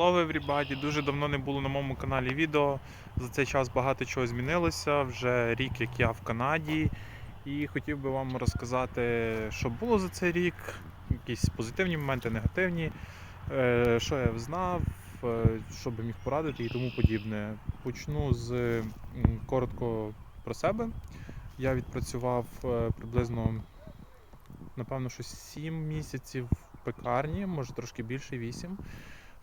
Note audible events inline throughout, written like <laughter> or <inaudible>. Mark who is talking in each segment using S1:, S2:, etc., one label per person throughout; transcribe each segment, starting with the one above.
S1: Hello everybody! Дуже давно не було на моєму каналі відео. За цей час багато чого змінилося. Вже рік, як я в Канаді. І хотів би вам розказати, що було за цей рік, якісь позитивні моменти, негативні, е, що я знав, е, що би міг порадити і тому подібне. Почну з коротко про себе. Я відпрацював е, приблизно, напевно, що 7 місяців в пекарні, може трошки більше 8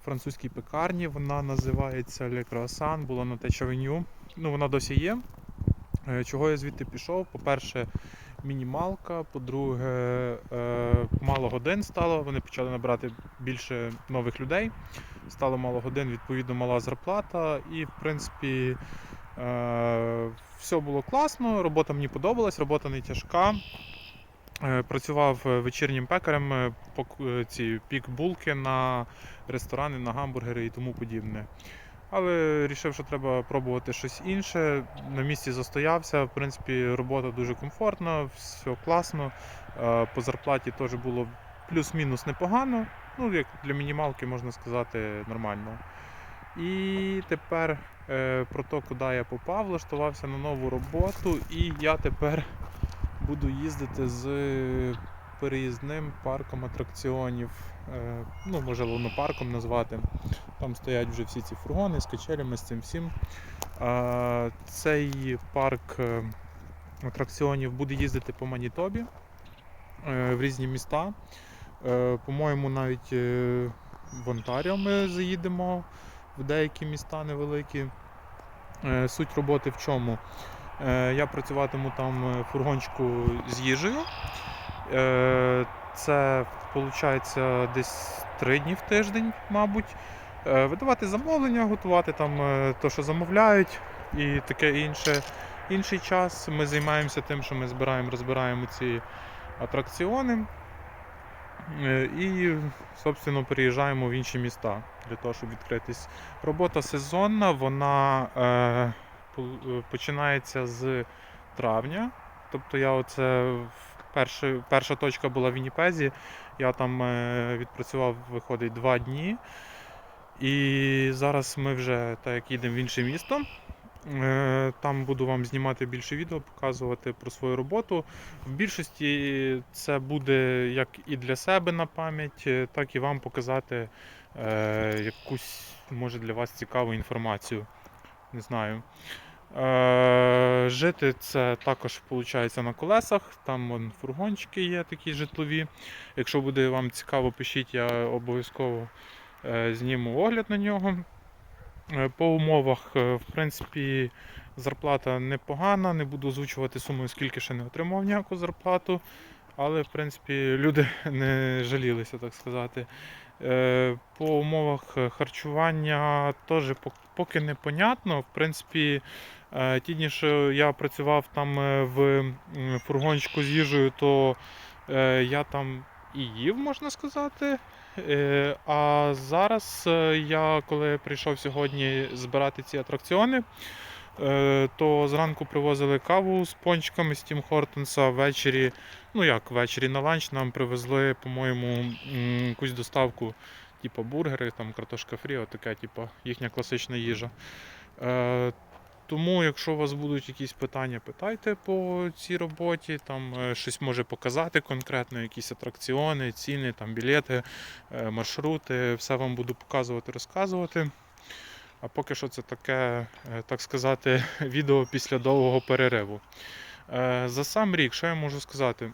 S1: французькій пекарні. Вона називається Le Croissant, була на Течавеню. Ну, вона досі є. Е, Чого я звідти пішов? По-перше, мінімалка, по-друге, е, мало годин стало. Вони почали набирати більше нових людей. Стало мало годин, відповідно, мала зарплата. І, в принципі, е, все було класно, робота мені подобалась, робота не тяжка. Е, Працював е, вечірнім пекарем, е, ці пік-булки на ресторани, на гамбургери і тому подібне. Але вирішив, що треба пробувати щось інше. На місці застоявся. В принципі, робота дуже комфортна, все класно. По зарплаті теж було плюс-мінус непогано. Ну, як для мінімалки можна сказати, нормально. І тепер про те, куди я попав, влаштувався на нову роботу, і я тепер буду їздити з переїзним парком атракціонів. Е, ну, може лунопарком назвати. Там стоять вже всі ці фургони з качелями, з цим всім. Цей парк е, атракціонів буде їздити по Манітобі е, в різні міста. По-моєму, навіть в Онтаріо ми заїдемо в деякі міста невеликі. Суть роботи в чому? Е, Я працюватиму там е, фургончику з їжею. Е, Це виходить десь три дні в тиждень, мабуть. Видавати замовлення, готувати там е, то, що замовляють, і таке інше. Інший час ми займаємося тим, що ми збираємо, розбираємо ці атракціони. І, собственно, переїжджаємо в інші міста для того, щоб відкритись. Робота сезонна, вона починається з травня. Тобто я оце перший, перша точка була в Вінніпезі. Я там е, відпрацював, виходить, два дні. І зараз ми вже так як їдемо в інше місто. Е, Там буду вам знімати більше відео, показувати про свою роботу. В більшості це буде як і для себе на пам'ять, е, так і вам показати якусь, може, для вас цікаву інформацію. Не знаю. Е, жити це також виходить на колесах. Там вон, фургончики є такі житлові. Якщо буде вам цікаво, пишіть, я обов'язково е, зніму огляд на нього. Е, По умовах, в принципі, зарплата непогана. Не буду озвучувати суму, скільки ще не отримав ніяку зарплату. Але, в принципі, люди <laughs> не жалілися, так сказати. По умовах харчування теж поки непонятно. В принципі, ті дні, що я працював там е, в фургончику з їжею, то е, я там і їв, можна сказати. Е, А зараз е, я, коли прийшов сьогодні збирати ці атракціони, е, то зранку привозили каву з пончиками з Тім Хортенса. Ввечері, ну як ввечері на ланч нам привезли, по-моєму, якусь доставку, типу бургери, там картошка фрі, отака, типу, їхня класична їжа. Тому, якщо у вас будуть якісь питання, питайте по цій роботі, там е, щось може показати конкретно, якісь атракціони, ціни, там білети, е, маршрути, все вам буду показувати, розказувати. А поки що це таке, е, так сказати, <laughs> відео після довгого перериву. За сам рік, що я можу сказати?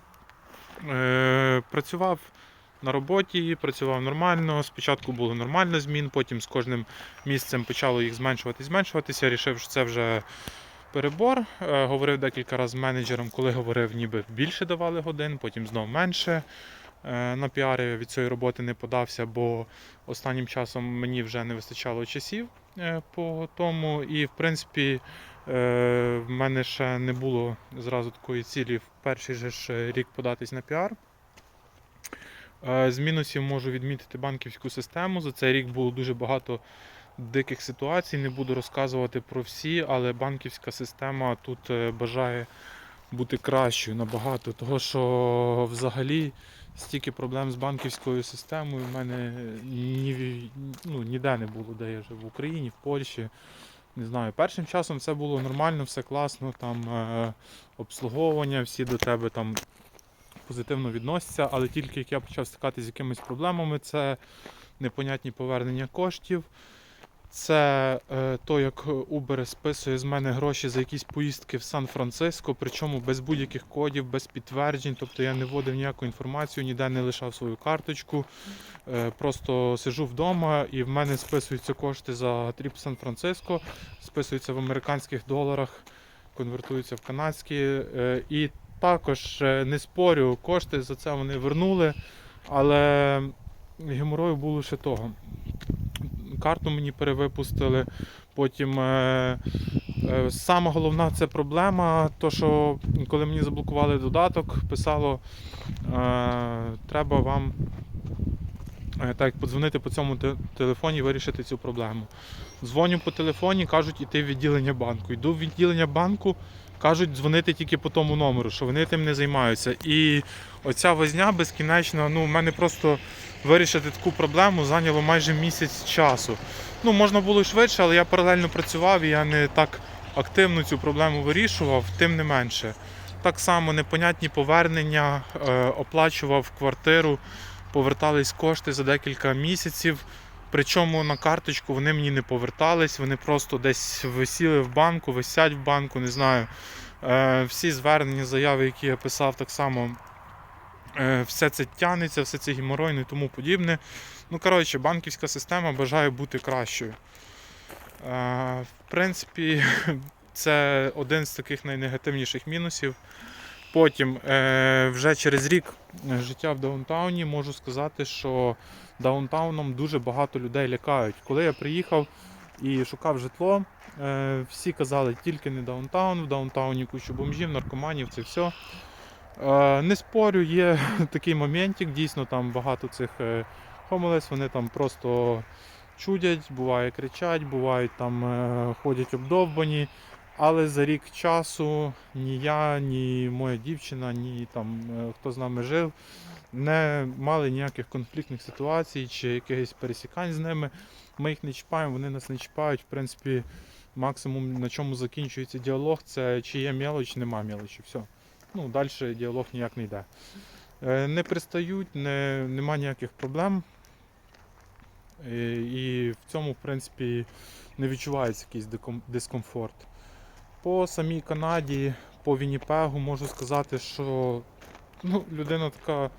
S1: Працював на роботі, працював нормально. Спочатку було нормально змін, потім з кожним місцем почало їх зменшувати, зменшуватися. Я вирішив, що це вже перебор. Е, Говорив декілька разів з менеджером, коли говорив, ніби більше давали годин, потім знов менше. Е, На піарі від цієї роботи не подався, бо останнім часом мені вже не вистачало часів е, по тому. І, в принципі, в мене ще не було зразу такої цілі в перший же ж рік податись на піар. Е, З мінусів можу відмітити банківську систему. За цей рік було дуже багато диких ситуацій. Не буду розказувати про всі, але банківська система тут е, бажає бути кращою набагато. Того, що взагалі стільки проблем з банківською системою в мене ні, ну, ніде не було, де я жив в Україні, в Польщі. Не знаю, першим часом все було нормально, все класно, там е, обслуговування, всі до тебе там позитивно відносяться, але тільки як я почав стикатися з якимись проблемами, це непонятні повернення коштів. Це е, то, як Uber списує з мене гроші за якісь поїздки в Сан-Франциско, причому без будь-яких кодів, без підтверджень. Тобто я не вводив ніяку інформацію, ніде не лишав свою карточку. Е, просто сижу вдома і в мене списуються кошти за тріп Сан-Франциско, списуються в американських доларах, конвертуються в канадські. Е, і також е, не спорю, кошти за це вони вернули, але геморою було ще того карту мені перевипустили. Потім е, е, сама головна це проблема, то що коли мені заблокували додаток, писало, е, треба вам так, подзвонити по цьому те- телефоні і вирішити цю проблему. Дзвоню по телефоні, кажуть, іти в відділення банку. Йду в відділення банку, кажуть, дзвонити тільки по тому номеру, що вони тим не займаються. І оця возня безкінечна, ну, в мене просто вирішити таку проблему зайняло майже місяць часу. Ну, можна було й швидше, але я паралельно працював і я не так активно цю проблему вирішував, тим не менше. Так само непонятні повернення, е, оплачував квартиру, повертались кошти за декілька місяців. Причому на карточку вони мені не повертались, вони просто десь висіли в банку, висять в банку, не знаю. Е, всі звернення, заяви, які я писав, так само Е, все це тягнеться, все це геморойне і тому подібне. Ну, коротше, банківська система бажає бути кращою. Е, В принципі, <laughs> це один з таких найнегативніших мінусів. Потім, е, вже через рік е, життя в даунтауні, можу сказати, що даунтауном дуже багато людей лякають. Коли я приїхав і шукав житло, е, всі казали, тільки не даунтаун, в даунтауні кучу бомжів, наркоманів, це все. Не спорю, є <laughs> такий моментик, дійсно там багато цих хомелес, вони там просто чудять, буває кричать, бувають там ходять обдовбані. Але за рік часу ні я, ні моя дівчина, ні там е, хто з нами жив, не мали ніяких конфліктних ситуацій чи якихось пересікань з ними. Ми їх не чіпаємо, вони нас не чіпають. В принципі, максимум на чому закінчується діалог, це чи є мелоч, нема мелочі. Все ну, далі діалог ніяк не йде. Е, Не пристають, не, нема ніяких проблем. І, і в цьому, в принципі, не відчувається якийсь дискомфорт. По самій Канаді, по Вінніпегу можу сказати, що ну, людина така,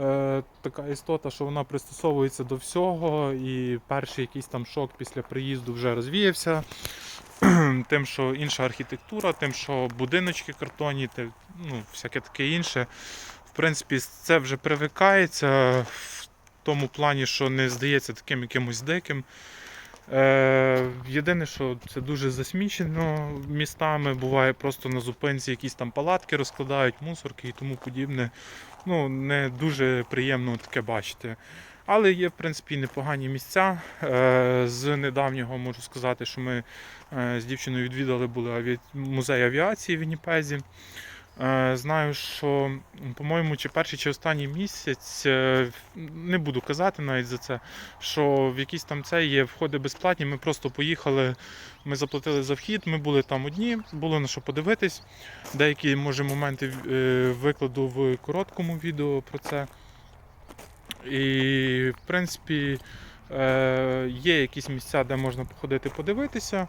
S1: е, така істота, що вона пристосовується до всього, і перший якийсь там шок після приїзду вже розвіявся <clears throat> тим, що інша архітектура, тим, що будиночки картонні, те, ну, всяке таке інше. В принципі, це вже привикається в тому плані, що не здається таким якимось диким. Е, єдине, що це дуже засмічено містами, буває просто на зупинці якісь там палатки розкладають, мусорки і тому подібне. Ну, не дуже приємно таке бачити. Але є, в принципі, непогані місця. Е, З недавнього можу сказати, що ми е, з дівчиною відвідали були музей авіації в Вінніпезі. Е, Знаю, що, по-моєму, чи перший, чи останній місяць, е, не буду казати навіть за це, що в якісь там це є входи безплатні. Ми просто поїхали, ми заплатили за вхід, ми були там одні, було на що подивитись. Деякі, може, моменти е, викладу в короткому відео про це. І, в принципі, є якісь місця, де можна походити подивитися.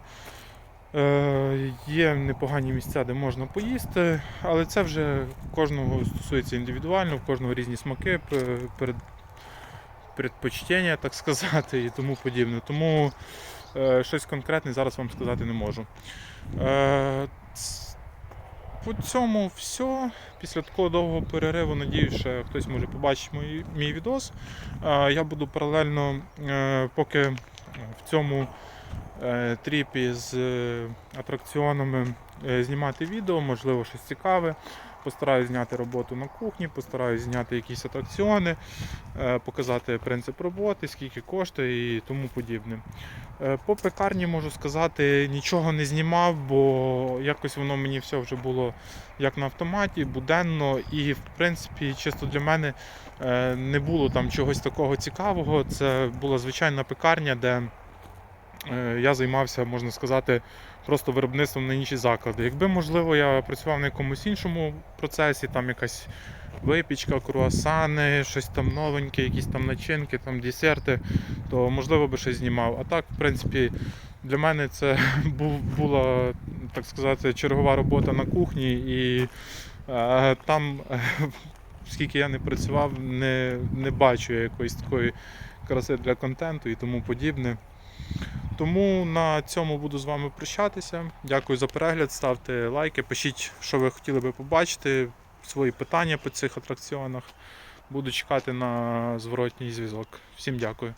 S1: Е, Є непогані місця, де можна поїсти, але це вже кожного стосується індивідуально, в кожного різні смаки, перед, предпочтення, так сказати, і тому подібне. Тому е, щось конкретне зараз вам сказати не можу. Е, по цьому все. Після такого довгого перериву, надіюсь, що хтось може побачити мій, мій відос. Е, Я буду паралельно, е, поки в цьому е, тріпі з е, атракціонами е, знімати відео, можливо, щось цікаве. постараюсь зняти роботу на кухні, постараюсь зняти якісь атракціони, е, показати принцип роботи, скільки коштує і тому подібне. Е, По пекарні можу сказати, нічого не знімав, бо якось воно мені все вже було як на автоматі, буденно, і в принципі, чисто для мене е, не було там чогось такого цікавого. Це була звичайна пекарня, де е, я займався, можна сказати, просто виробництвом на інші заклади. Якби, можливо, я працював на якомусь іншому процесі, там якась випічка, круасани, щось там новеньке, якісь там начинки, там десерти, то можливо би щось знімав. А так, в принципі, для мене це <laughs> була, так сказати, чергова робота на кухні, і е, там, е, <laughs> скільки я не працював, не, не бачу якоїсь такої краси для контенту і тому подібне. Тому на цьому буду з вами прощатися. Дякую за перегляд, ставте лайки, пишіть, що ви хотіли би побачити, свої питання по цих атракціонах. Буду чекати на зворотній зв'язок. Всім дякую.